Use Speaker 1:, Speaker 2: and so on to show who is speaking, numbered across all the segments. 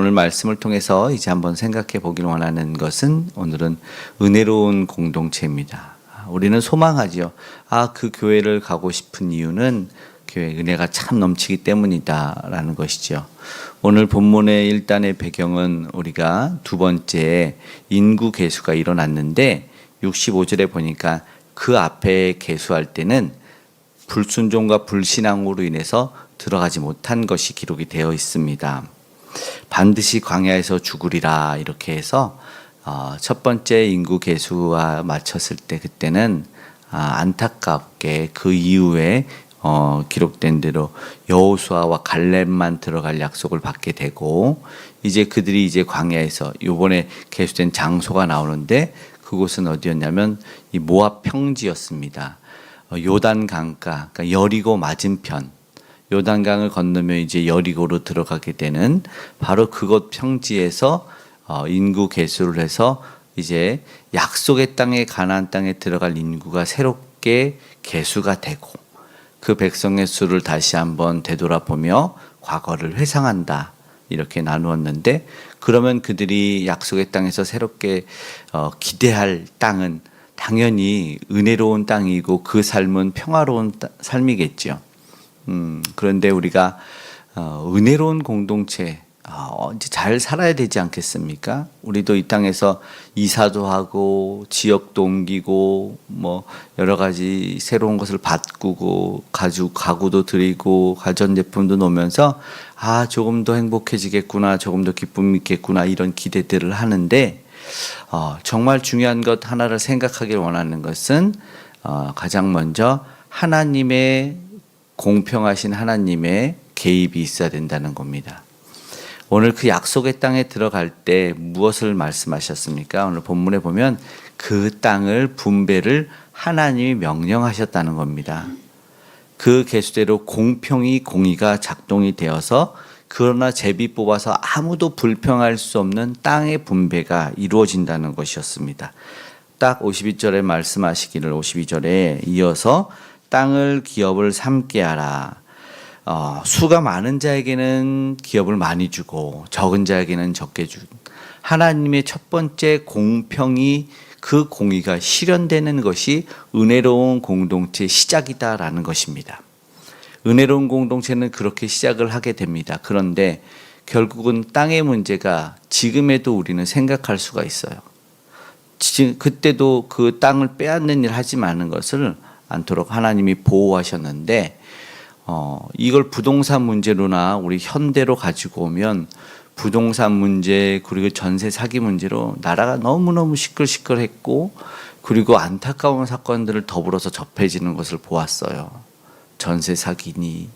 Speaker 1: 오늘 말씀을 통해서 이제 한번 생각해 보길 원하는 것은 오늘은 은혜로운 공동체입니다. 우리는 소망하지요. 아, 그 교회를 가고 싶은 이유는 교회 은혜가 참 넘치기 때문이다라는 것이죠. 오늘 본문의 일단의 배경은 우리가 두 번째 인구 개수가 일어났는데 65절에 보니까 그 앞에 개수할 때는 불순종과 불신앙으로 인해서 들어가지 못한 것이 기록이 되어 있습니다. 반드시 광야에서 죽으리라 이렇게 해서 어, 첫 번째 인구 개수와 맞췄을 때 그때는 아, 안타깝게 그 이후에 어, 기록된 대로 여호수아와 갈렙만 들어갈 약속을 받게 되고 이제 그들이 이제 광야에서 요번에 개수된 장소가 나오는데 그곳은 어디였냐면 이 모압 평지였습니다. 어, 요단 강가, 그러니까 여리고 맞은편. 요단강을 건너면 이제 여리고로 들어가게 되는 바로 그곳 평지에서 어, 인구 개수를 해서 이제 약속의 땅에 가나안 땅에 들어갈 인구가 새롭게 개수가 되고 그 백성의 수를 다시 한번 되돌아보며 과거를 회상한다. 이렇게 나누었는데 그러면 그들이 약속의 땅에서 새롭게 어, 기대할 땅은 당연히 은혜로운 땅이고 그 삶은 평화로운 따, 삶이겠죠. 음, 그런데 우리가 어, 은혜로운 공동체 어, 이제 잘 살아야 되지 않겠습니까? 우리도 이 땅에서 이사도 하고 지역도 옮기고 뭐 여러 가지 새로운 것을 바꾸고 가죽 가구도 드리고 가전 제품도 놓으면서 아 조금 더 행복해지겠구나 조금 더 기쁨 있겠구나 이런 기대들을 하는데 어, 정말 중요한 것 하나를 생각하길 원하는 것은 어, 가장 먼저 하나님의 공평하신 하나님의 개입이 있어야 된다는 겁니다. 오늘 그 약속의 땅에 들어갈 때 무엇을 말씀하셨습니까? 오늘 본문에 보면 그 땅을 분배를 하나님이 명령하셨다는 겁니다. 그 개수대로 공평이 공의가 작동이 되어서 그러나 제비 뽑아서 아무도 불평할 수 없는 땅의 분배가 이루어진다는 것이었습니다. 딱 52절에 말씀하시기를 52절에 이어서 땅을 기업을 삼게 하라. 어, 수가 많은 자에게는 기업을 많이 주고 적은 자에게는 적게 준 하나님의 첫 번째 공평이 그 공의가 실현되는 것이 은혜로운 공동체의 시작이다라는 것입니다. 은혜로운 공동체는 그렇게 시작을 하게 됩니다. 그런데 결국은 땅의 문제가 지금에도 우리는 생각할 수가 있어요. 지금 그때도 그 땅을 빼앗는 일 하지 마는 것을 않도록 하나님이 보호하셨는데 어, 이걸 부동산 문제로나 우리 현대로 가지고 오면 부동산 문제 그리고 전세 사기 문제로 나라가 너무너무 시끌시끌했고 그리고 안타까운 사건들을 더불어서 접해지는 것을 보았어요. 전세 사기니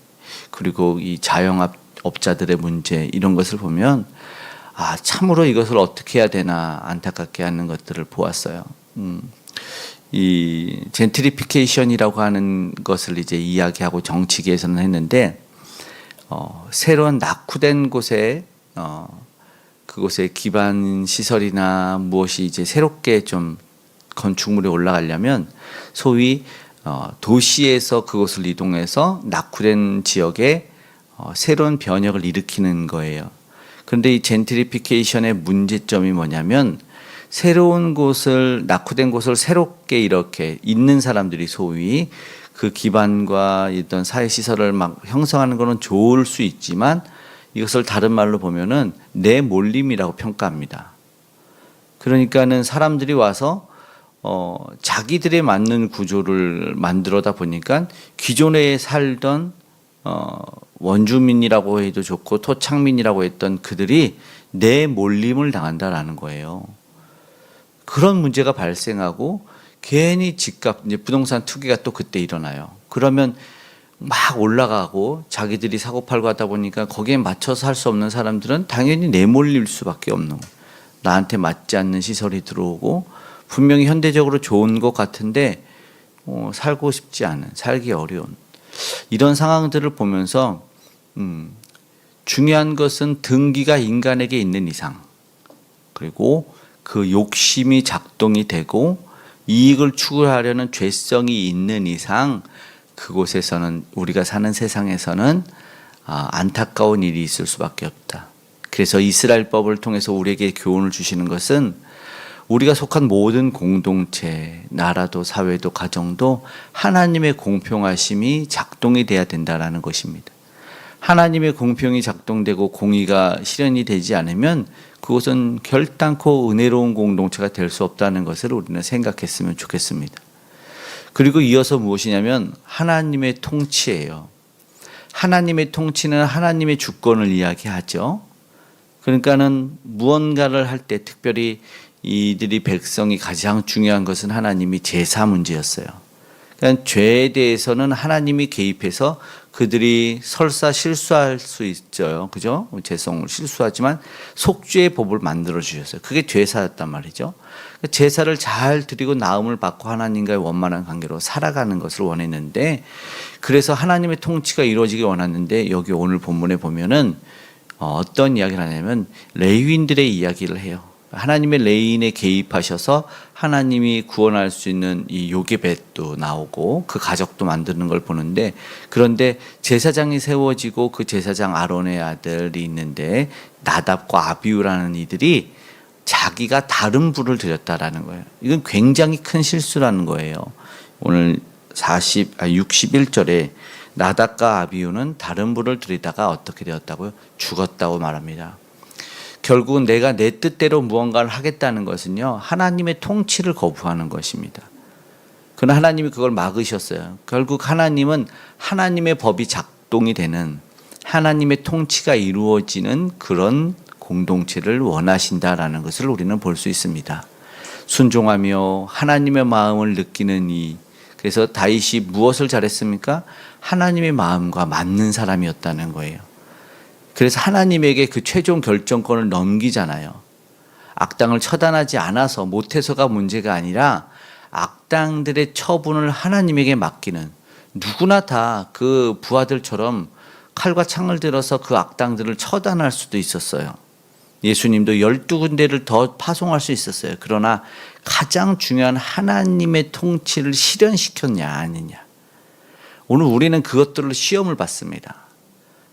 Speaker 1: 그리고 이 자영업 업자들의 문제 이런 것을 보면 아 참으로 이것을 어떻게 해야 되나 안타깝게 하는 것들을 보았어요. 음. 이 젠트리피케이션이라고 하는 것을 이제 이야기하고 정치계에서는 했는데 어, 새로운 낙후된 곳에 어, 그곳에 기반 시설이나 무엇이 이제 새롭게 좀 건축물이 올라가려면 소위 어, 도시에서 그곳을 이동해서 낙후된 지역에 어, 새로운 변혁을 일으키는 거예요. 그런데 이 젠트리피케이션의 문제점이 뭐냐면 새로운 곳을 낙후된 곳을 새롭게 이렇게 있는 사람들이 소위 그 기반과 있던 사회 시설을 막 형성하는 것은 좋을 수 있지만 이것을 다른 말로 보면은 내 몰림이라고 평가합니다. 그러니까는 사람들이 와서 어 자기들에 맞는 구조를 만들어다 보니까 기존에 살던 어 원주민이라고 해도 좋고 토착민이라고 했던 그들이 내 몰림을 당한다라는 거예요. 그런 문제가 발생하고 괜히 집값 이제 부동산 투기가 또 그때 일어나요. 그러면 막 올라가고 자기들이 사고 팔고 하다 보니까 거기에 맞춰서 할 수 없는 사람들은 당연히 내몰릴 수밖에 없는 거예요. 나한테 맞지 않는 시설이 들어오고 분명히 현대적으로 좋은 것 같은데 어, 살고 싶지 않은 살기 어려운 이런 상황들을 보면서 음, 중요한 것은 등기가 인간에게 있는 이상 그리고 그 욕심이 작동이 되고 이익을 추구하려는 죄성이 있는 이상 그곳에서는 우리가 사는 세상에서는 아, 안타까운 일이 있을 수밖에 없다. 그래서 이스라엘 법을 통해서 우리에게 교훈을 주시는 것은 우리가 속한 모든 공동체, 나라도 사회도 가정도 하나님의 공평하심이 작동이 돼야 된다라는 것입니다. 하나님의 공평이 작동되고 공의가 실현이 되지 않으면 그것은 결단코 은혜로운 공동체가 될 수 없다는 것을 우리는 생각했으면 좋겠습니다. 그리고 이어서 무엇이냐면 하나님의 통치예요. 하나님의 통치는 하나님의 주권을 이야기하죠. 그러니까는 무언가를 할 때 특별히 이들이 백성이 가장 중요한 것은 하나님이 제사 문제였어요. 그러니까 죄에 대해서는 하나님이 개입해서 그들이 설사 실수할 수 있죠. 그죠? 죄송을 실수하지만 속죄의 법을 만들어 주셨어요. 그게 제사였단 말이죠. 그러니까 제사를 잘 드리고 나음을 받고 하나님과의 원만한 관계로 살아가는 것을 원했는데 그래서 하나님의 통치가 이루어지기 원했는데 여기 오늘 본문에 보면은 어, 어떤 이야기를 하냐면 레위인들의 이야기를 해요. 하나님의 레인에 개입하셔서 하나님이 구원할 수 있는 이 요게벳도 나오고 그 가족도 만드는 걸 보는데 그런데 제사장이 세워지고 그 제사장 아론의 아들이 있는데 나답과 아비우라는 이들이 자기가 다른 불을 드렸다라는 거예요. 이건 굉장히 큰 실수라는 거예요. 오늘 40, 아, 61절에 나답과 아비우는 다른 불을 드리다가 어떻게 되었다고요? 죽었다고 말합니다. 결국은 내가 내 뜻대로 무언가를 하겠다는 것은요, 하나님의 통치를 거부하는 것입니다. 그러나 하나님이 그걸 막으셨어요. 결국 하나님은 하나님의 법이 작동이 되는 하나님의 통치가 이루어지는 그런 공동체를 원하신다라는 것을 우리는 볼 수 있습니다. 순종하며 하나님의 마음을 느끼는 이 그래서 다윗이 무엇을 잘했습니까? 하나님의 마음과 맞는 사람이었다는 거예요. 그래서 하나님에게 그 최종 결정권을 넘기잖아요. 악당을 처단하지 않아서 못해서가 문제가 아니라 악당들의 처분을 하나님에게 맡기는 누구나 다 그 부하들처럼 칼과 창을 들어서 그 악당들을 처단할 수도 있었어요. 예수님도 열두 군데를 더 파송할 수 있었어요. 그러나 가장 중요한 하나님의 통치를 실현시켰냐 아니냐. 오늘 우리는 그것들을 시험을 받습니다.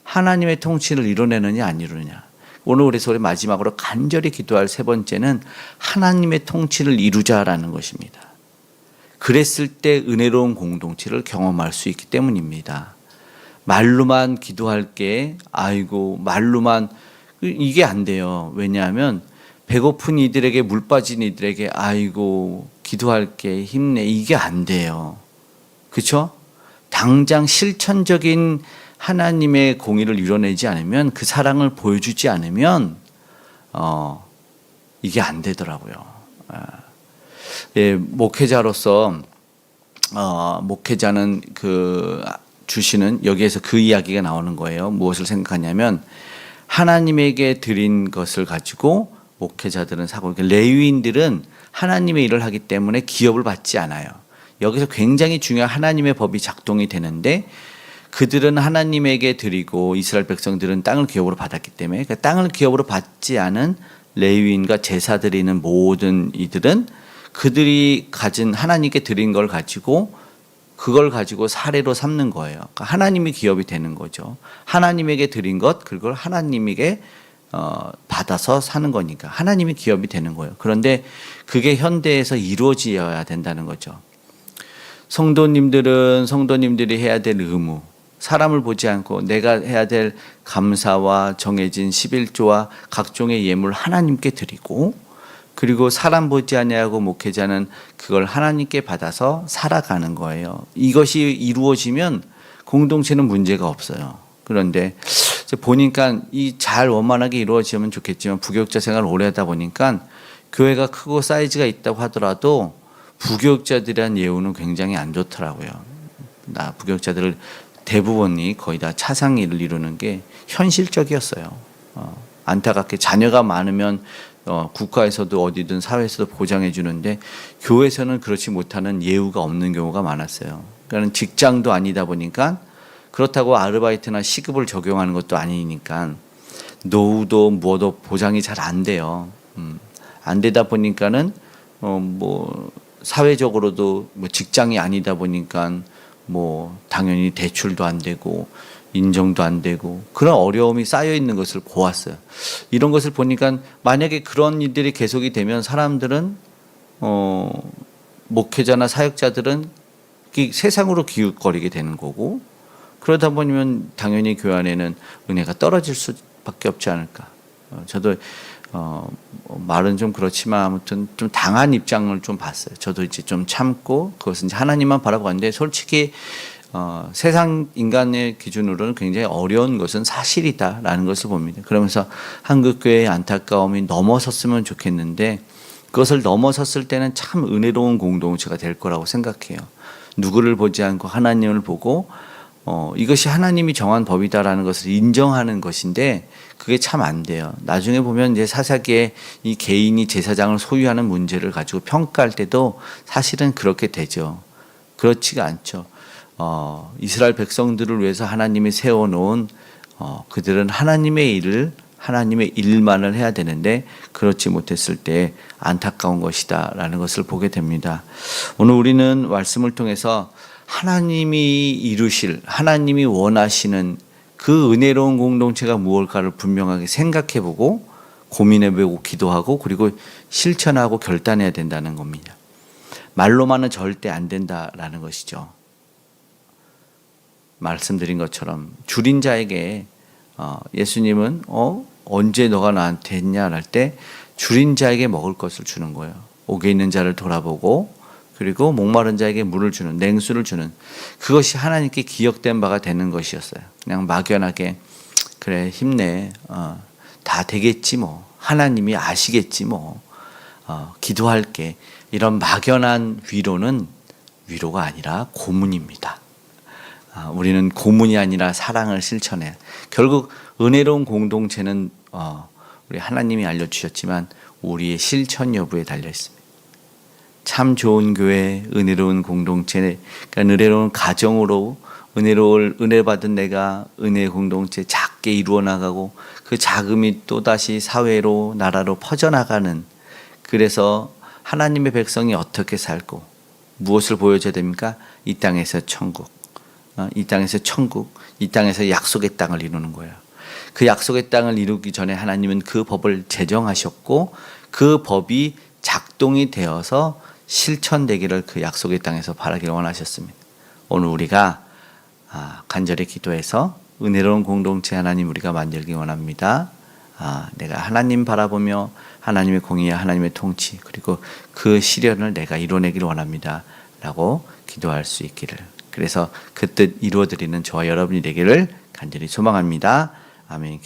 Speaker 1: 하나님의 통치를 이뤄내느냐 안 이루느냐. 오늘 우리 소리 마지막으로 간절히 기도할 세 번째는 하나님의 통치를 이루자라는 것입니다. 그랬을 때 은혜로운 공동체를 경험할 수 있기 때문입니다. 말로만 기도할 게, 아이고, 말로만, 이게 안 돼요. 왜냐하면 배고픈 이들에게 물 빠진 이들에게 아이고, 기도할 게, 힘내. 이게 안 돼요. 그쵸? 당장 실천적인 하나님의 공의를 이뤄내지 않으면 그 사랑을 보여주지 않으면 어 이게 안 되더라고요. 아. 예, 목회자로서 어 목회자는 그 주시는 여기에서 그 이야기가 나오는 거예요. 무엇을 생각하냐면 하나님에게 드린 것을 가지고 목회자들은 사고 그러니까 레위인들은 하나님의 일을 하기 때문에 기업을 받지 않아요. 여기서 굉장히 중요한 하나님의 법이 작동이 되는데 그들은 하나님에게 드리고 이스라엘 백성들은 땅을 기업으로 받았기 때문에 그 땅을 기업으로 받지 않은 레위인과 제사 드리는 모든 이들은 그들이 가진 하나님께 드린 걸 가지고 그걸 가지고 사례로 삼는 거예요. 그러니까 하나님이 기업이 되는 거죠. 하나님에게 드린 것 그걸 하나님에게 어, 받아서 사는 거니까 하나님이 기업이 되는 거예요. 그런데 그게 현대에서 이루어져야 된다는 거죠. 성도님들은 성도님들이 해야 될 의무, 사람을 보지 않고 내가 해야 될 감사와 정해진 11조와 각종의 예물 하나님께 드리고 그리고 사람 보지 아니하고 목회자는 그걸 하나님께 받아서 살아가는 거예요. 이것이 이루어지면 공동체는 문제가 없어요. 그런데 보니까 이 잘 원만하게 이루어지면 좋겠지만 부교육자 생활을 오래 하다 보니까 교회가 크고 사이즈가 있다고 하더라도 부교육자들이란 예우는 굉장히 안 좋더라고요. 나 부교육자들을 대부분이 거의 다 차상일을 이루는 게 현실적이었어요. 어, 안타깝게 자녀가 많으면 어, 국가에서도 어디든 사회에서도 보장해 주는데 교회에서는 그렇지 못하는 예우가 없는 경우가 많았어요. 그러니까 직장도 아니다 보니까 그렇다고 아르바이트나 시급을 적용하는 것도 아니니까 노후도 뭐도 보장이 잘 안 돼요. 음, 안 되다 보니까는 어, 뭐 사회적으로도 뭐 직장이 아니다 보니까 뭐 당연히 대출도 안 되고 인정도 안 되고 그런 어려움이 쌓여 있는 것을 보았어요. 이런 것을 보니까 만약에 그런 일들이 계속이 되면 사람들은 어 목회자나 사역자들은 이 세상으로 기웃거리게 되는 거고 그러다 보면 당연히 교회 안에는 은혜가 떨어질 수밖에 없지 않을까. 어, 저도 어, 뭐 말은 좀 그렇지만 아무튼 좀 당한 입장을 좀 봤어요. 저도 이제 좀 참고 그것은 이제 하나님만 바라보는데 솔직히 어, 세상 인간의 기준으로는 굉장히 어려운 것은 사실이다라는 것을 봅니다. 그러면서 한국 교회의 안타까움이 넘어섰으면 좋겠는데 그것을 넘어섰을 때는 참 은혜로운 공동체가 될 거라고 생각해요. 누구를 보지 않고 하나님을 보고 어, 이것이 하나님이 정한 법이다라는 것을 인정하는 것인데 그게 참 안 돼요. 나중에 보면 이제 사사기에 이 개인이 제사장을 소유하는 문제를 가지고 평가할 때도 사실은 그렇게 되죠. 그렇지가 않죠. 어, 이스라엘 백성들을 위해서 하나님이 세워놓은 어, 그들은 하나님의 일을 하나님의 일만을 해야 되는데 그렇지 못했을 때 안타까운 것이다라는 것을 보게 됩니다. 오늘 우리는 말씀을 통해서 하나님이 이루실 하나님이 원하시는 그 은혜로운 공동체가 무엇일까를 분명하게 생각해 보고 고민해보고 기도하고 그리고 실천하고 결단해야 된다는 겁니다. 말로만은 절대 안 된다라는 것이죠. 말씀드린 것처럼 줄인 자에게 어, 예수님은 어 언제 너가 나한테 했냐 할 때 줄인 자에게 먹을 것을 주는 거예요. 옥에 있는 자를 돌아보고 그리고 목마른 자에게 물을 주는 냉수를 주는 그것이 하나님께 기억된 바가 되는 것이었어요. 그냥 막연하게 그래 힘내 어, 다 되겠지 뭐 하나님이 아시겠지 뭐 어, 기도할게 이런 막연한 위로는 위로가 아니라 고문입니다. 아, 우리는 고문이 아니라 사랑을 실천해. 결국 은혜로운 공동체는 어, 우리 하나님이 알려주셨지만 우리의 실천 여부에 달려 있습니다. 참 좋은 교회, 은혜로운 공동체, 그러니까 은혜로운 가정으로 은혜로울 은혜 받은 내가 은혜 공동체 작게 이루어 나가고 그 자금이 또 다시 사회로 나라로 퍼져 나가는 그래서 하나님의 백성이 어떻게 살고 무엇을 보여줘야 됩니까? 이 땅에서 천국. 어, 이 땅에서 천국, 이 땅에서 약속의 땅을 이루는 거예요. 그 약속의 땅을 이루기 전에 하나님은 그 법을 제정하셨고 그 법이 작동이 되어서 실천되기를 그 약속의 땅에서 바라기를 원하셨습니다. 오늘 우리가 아, 간절히 기도해서 은혜로운 공동체 하나님 우리가 만들기 원합니다. 아, 내가 하나님 바라보며 하나님의 공의와 하나님의 통치 그리고 그 시련을 내가 이뤄내기를 원합니다. 라고 기도할 수 있기를 그래서 그 뜻 이루어드리는 저와 여러분이 되기를 간절히 소망합니다. 아멘.